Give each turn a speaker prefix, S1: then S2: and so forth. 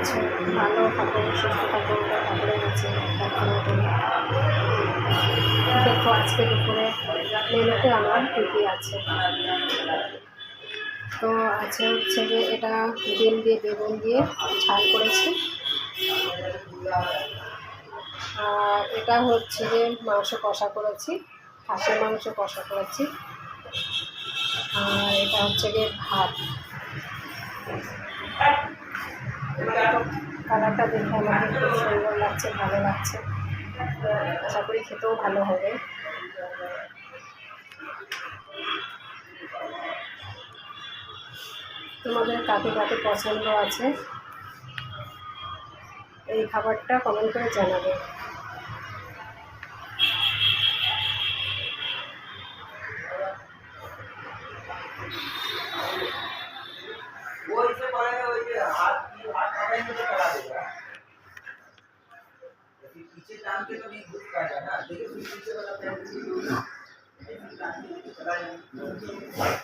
S1: আছো। ভালো থাকো সুস্থ থাকো ঠাকুরের কাছে দেখো আজকে দুপুরে মেনুতে আমার কী আছে। তো আছে হচ্ছে যে এটা ডিম দিয়ে, বেগুন দিয়ে ঝাল করেছি। আর এটা হচ্ছে যে মাংস কষা করেছি খাসির মাংস কষা করেছি। আর এটা হচ্ছে গিয়ে ভাত। কালারটা দেখে আমাকে খুব সুন্দর লাগছে, ভালো লাগছে। আশা করি খেতেও ভালো হবে। তোমাদের কাকে কাকে পছন্দ আছে? এই খাবারটা কমেন্ট করে জানাবে।
S2: वो टांग के तो नहीं घुस पाएगा ना देखिए फिर पीछे वाला पैर